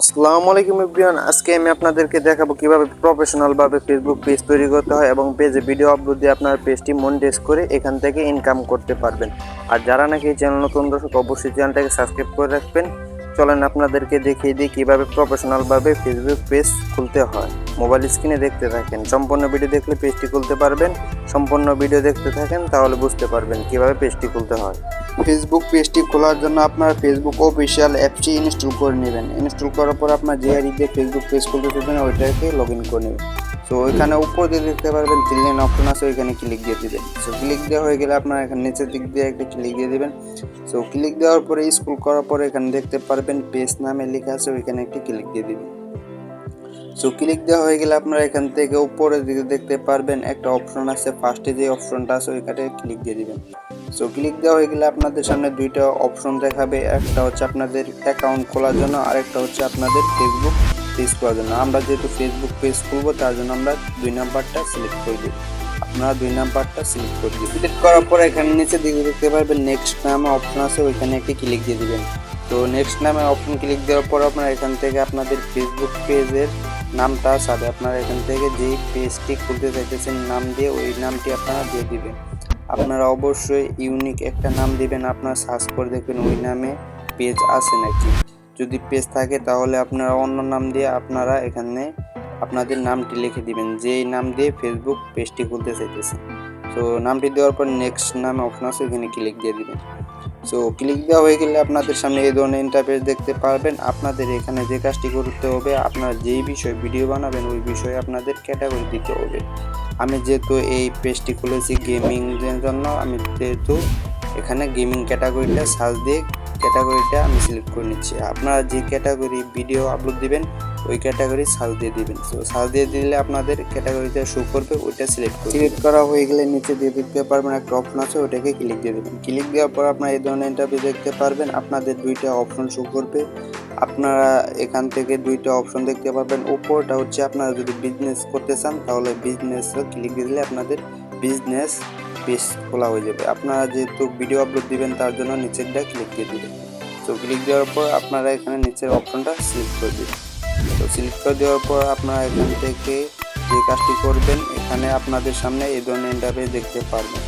আসসালামু আলাইকুম এভরিওয়ান। আজকে আমি আপনাদেরকে দেখাবো কীভাবে প্রফেশনাল ভাবে ফেসবুক পেজ তৈরি করতে হয় এবং পেজে ভিডিও আপলোড দিয়ে আপনার পেজটি মনিটাইজ করে এখান থেকে ইনকাম করতে পারবেন। আর যারা নাকি চ্যানেল নতুন দর্শক, অবশ্যই চ্যানেলটাকে সাবস্ক্রাইব করে রাখবেন। চলেন আপনাদেরকে দেখিয়ে দিই কীভাবে প্রফেশনাল ভাবে ফেসবুক পেজ খুলতে হয়। মোবাইল স্ক্রিনে দেখতে থাকেন। সম্পূর্ণ ভিডিও দেখলে পেজটি খুলতে পারবেন। সম্পূর্ণ ভিডিও দেখতে থাকেন, তাহলে বুঝতে পারবেন কীভাবে পেজটি খুলতে হয়। ফেসবুক পেজটি খোলার জন্য আপনার ফেসবুক অফিসিয়াল অ্যাপটি ইনস্টল করে নেবেন। ইনস্টল করার পর আপনার যে আইডি দিয়ে ফেসবুক পেজ খুলতে চাইছেন ওইটাকে লগ ইন করে নেবেন। তো ওইখানে উপর দিয়ে দেখতে পারবেন তিন অপশন আছে, ওইখানে ক্লিক দিয়ে দিবেন। সো ক্লিক দেওয়া হয়ে গেলে আপনার এখানে নিচের দিক দিয়ে একটা ক্লিক দিয়ে দিবেন। সো ক্লিক দেওয়ার পরে স্ক্রল করার পরে এখানে দেখতে পারবেন পেজ নামে লেখা আছে, ওইখানে একটি ক্লিক দিয়ে দিবেন। সো ক্লিক দেওয়া হয়ে গেলে আপনারা এখান থেকে উপরের দিকে দেখতে পারবেন একটা অপশন আছে ফার্স্টে যে অপশনটা আছে, ওইখানে ক্লিক দিয়ে দিবেন। সো ক্লিক দেওয়া হয়ে গেলে আপনাদের সামনে দুইটা অপশন দেখাবে। একটা হচ্ছে আপনাদের অ্যাকাউন্ট খোলার জন্য, আরেকটা হচ্ছে আপনাদের ফেসবুক পেজ খোলার জন্য। আমরা যেহেতু ফেসবুক পেজ খুলবো, তার জন্য আমরা দুই নাম্বারটা সিলেক্ট করে দিই। আপনারা দুই নাম্বারটা সিলেক্ট করে দিবেন। সিলেক্ট করার পর এখানে নিচে দিকে দেখতে পারবেন নেক্সট নামে অপশন আছে, ওইখানে একটি ক্লিক দিয়ে দিবেন। তো নেক্সট নামে অপশন ক্লিক দেওয়ার পর আপনারা এখান থেকে আপনাদের ফেসবুক পেজের নামটা সাথে আপনারা এখান থেকে যেই পেজটি খুলতে চাইতেছেন, নাম দিয়ে ওই নামটি আপনারা দিয়ে দিবেন। আপনারা অবশ্যই ইউনিক একটা নাম দিবেন, আপনারা সার্চ করে দেখবেন ওই নামে পেজ আছে নাকি। যদি পেজ থাকে তাহলে আপনারা অন্য নাম দিয়ে আপনারা এখানে আপনাদের নামটি লিখে দিবেন, যেই নাম দিয়ে ফেসবুক পেজটি খুলতে চাইতেছে। তো নামটি দেওয়ার পর নেক্সট নামে অপশন আছে ওইখানে ক্লিক দিয়ে দিবেন। সো ক্লিক দেওয়া হয়ে গেলে আপনাদের সামনে এই ধরনের ইন্টারফেস দেখতে পারবেন। আপনাদের এখানে যে কাজটি করতে হবে, আপনারা যেই বিষয়ে ভিডিও বানাবেন, ওই বিষয়ে আপনাদের ক্যাটাগরি দিতে হবে। আমি যেহেতু এই পেজটি খুলেছি গেমিং এর জন্য, আমি যেহেতু এখানে গেমিং ক্যাটাগরিটা সার্চ দিয়ে ক্যাটাগরিটা আমি সিলেক্ট করে নিচ্ছি। আপনারা যে ক্যাটাগরি ভিডিও আপলোড দিবেন, ওই ক্যাটাগরি সার্চ দিয়ে দিবেন। তো সার্চ দিয়ে দিলে আপনাদের ক্যাটাগরিটা শো করবে, ওইটা সিলেক্ট করবে। সিলেক্ট করা হয়ে গেলে নিচে দিয়ে দেখতে পারবেন একটা অপশন আছে ওটাকে ক্লিক দিয়ে দেবেন। ক্লিক দেওয়ার পর আপনারা এই ধরনের ইন্টারভিউ দেখতে পারবেন। আপনাদের দুইটা অপশন শো করবে। আপনারা এখান থেকে দুইটা অপশন দেখতে পারবেন। উপরটা হচ্ছে আপনারা যদি বিজনেস করতে চান, তাহলে বিজনেস ক্লিক দিলে আপনাদের বিজনেস পেজ খোলা হয়ে যাবে। আপনারা যেহেতু ভিডিও আপলোড দিবেন, তার জন্য নিচেরটা ক্লিক দিয়ে দিবেন। তো ক্লিক দেওয়ার পর আপনারা এখানে নিচের অপশনটা সিলেক্ট করে দিবেন। তো সিলেক্ট করে দেওয়ার পর আপনারা এখান থেকে যে কাজটি করবেন, এখানে আপনাদের সামনে এই ধরনের ইন্টারভিউ দেখতে পারবেন।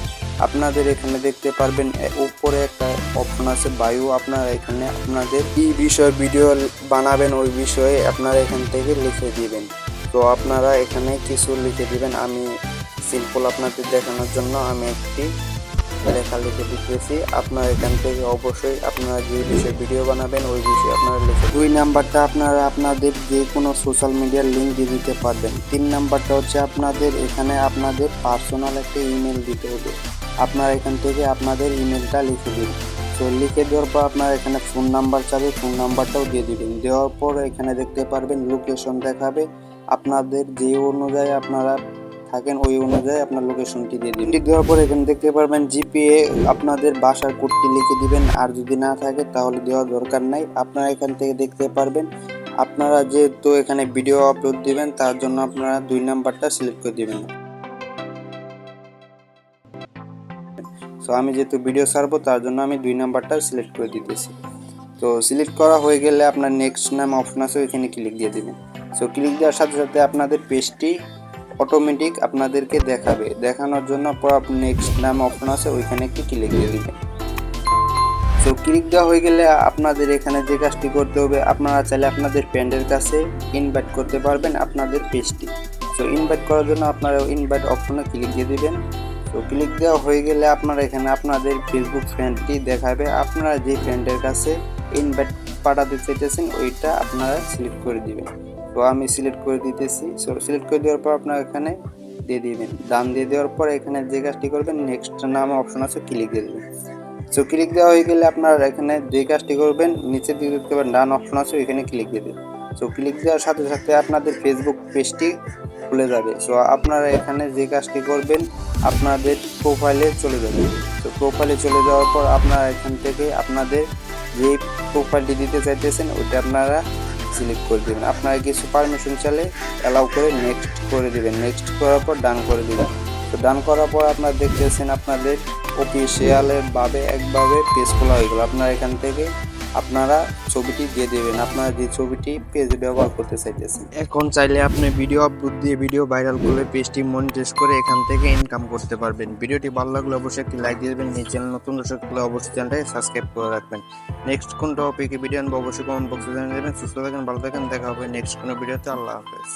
আপনাদের এখানে দেখতে পারবেন উপরে একটা অপশন আছে, বায়ু আপনারা এখানে আপনাদের কি বিষয়ে ভিডিও বানাবেন ওই বিষয়ে আপনারা এখান থেকে লিখে দিবেন। তো আপনারা এখানে কিছু লিখে দিবেন, আমি সিম্পল আপনাদের দেখানোর জন্য আমি একটি লেখা লিখে দিতেছি। আপনারা এখান থেকে অবশ্যই আপনারা যে বিষয়ে ভিডিও বানাবেন, ওই বিষয়ে আপনারা লিখে দুই নাম্বারটা আপনারা আপনাদের যে কোনো সোশ্যাল মিডিয়ার লিঙ্ক দিয়ে দিতে পারবেন। তিন নাম্বারটা হচ্ছে আপনাদের এখানে আপনাদের পার্সোনাল একটা ইমেল দিতে হবে। আপনারা এখান থেকে আপনাদের ইমেলটা লিখে দিন। তো লিখে দেওয়ার পর আপনারা এখানে ফোন নাম্বার চাবে ফোন নাম্বারটাও দিয়ে দিবেন। দেওয়ার পর এখানে দেখতে পারবেন লোকেশন দেখাবে। আপনাদের যে অনুযায়ী আপনারা থাকেন, ওই অনুযায়ী আপনার লোকেশনটি দিয়ে দিন দেওয়ার পর এখানে দেখতে পারবেন জিপিএ আপনাদের বাসার কোডটি লিখে দিবেন। আর যদি না থাকে, তাহলে দেওয়ার দরকার নাই। আপনারা এখান থেকে দেখতে পারবেন। আপনারা যেহেতু এখানে ভিডিও আপলোড দিবেন, তার জন্য আপনারা দুই নাম্বারটা সিলেক্ট করে দিবেন। সো আমি যেহেতু ভিডিও ছাড়বো, তার জন্য আমি দুই নাম্বারটা সিলেক্ট করে দিতেছি। তো সিলেক্ট করা হয়ে গেলে আপনার নেক্সট নাম অপশন আছে, ওইখানে ক্লিক দিয়ে দিবেন। সো ক্লিক দেওয়ার সাথে সাথে আপনাদের পেজটি অটোমেটিক আপনাদেরকে দেখাবে। দেখানোর জন্য পর নেক্সট নাম অপশন আছে, ওইখানে একটি ক্লিক দিয়ে দিবেন। সো ক্লিক দেওয়া হয়ে গেলে আপনাদের এখানে যে কাজটি করতে হবে, আপনারা চাইলে আপনাদের ফ্রেন্ডের কাছে ইনভাইট করতে পারবেন আপনাদের পেজটি সো ইনভাইট করার জন্য আপনারা ইনভাইট অপশনে ক্লিক দিয়ে দিবেন। তো ক্লিক দেওয়া হয়ে গেলে আপনারা এখানে আপনাদের ফেসবুক ফ্রেন্ডটি দেখাবে। আপনারা যে ফ্রেন্ডের কাছে ইনভাইট পাঠাতে চাইতেছেন, ওইটা আপনারা সিলেক্ট করে দিবেন। তো আমি সিলেক্ট করে দিতেছি। সো সিলেক্ট করে দেওয়ার পর আপনারা এখানে দিয়ে দিবেন। দাম দিয়ে দেওয়ার পর এখানে যে কাজটি করবেন নেক্সট নামে অপশন আছে ক্লিক দিয়ে দেবেন। সো ক্লিক দেওয়া হয়ে গেলে আপনারা এখানে যে কাজটি করবেন নিচের দিকে দেখতে পাবেন ডান অপশন আছে, ওইখানে ক্লিক দিয়ে দেবেন। সো ক্লিক দেওয়ার সাথে সাথে আপনাদের ফেসবুক পেজটি খুলে যাবে। সো আপনারা এখানে যে কাজটি করবেন, আপনাদের প্রোফাইলে চলে যাবে। তো প্রোফাইলে চলে যাওয়ার পর আপনারা এখান থেকে আপনাদের যে প্রোফাইলটি দিতে চাইতেছেন, ওইটা আপনারা সিলেক্ট করে দেবেন। আপনারা কিছু পারমিশন চাইলে অ্যালাউ করে নেক্সট করে দেবেন। নেক্সট করার পর ডান করে দেবেন। তো ডান করার পর আপনারা দেখতেছেন আপনাদের অফিসিয়ালের ভাবে, একভাবে পেজ খোলা হয়ে গেল। আপনারা এখান থেকে আপনারা ছবিটি দিয়ে দেবেন। আপনারা যে ছবিটি পেজে ব্যবহার করতে চাইতেছেন। এখন চাইলে আপনি ভিডিও আপলোড দিয়ে ভিডিও ভাইরাল করলে পেজটি মনিটাইজ করে এখান থেকে ইনকাম করতে পারবেন। ভিডিওটি ভালো লাগলে অবশ্যই একটি লাইক দিয়ে দেবেন। এই চ্যানেল নতুন দর্শক হলে অবশ্যই চ্যানেলটাকে সাবস্ক্রাইব করে রাখবেন। নেক্সট কোন টপিকে ভিডিও আনব অবশ্যই কমেন্ট বক্সে জানিয়ে দেবেন। সুস্থ থাকেন, ভালো থাকেন। দেখা হবে নেক্সট কোনো ভিডিওতে আল্লাহ হাফেজ।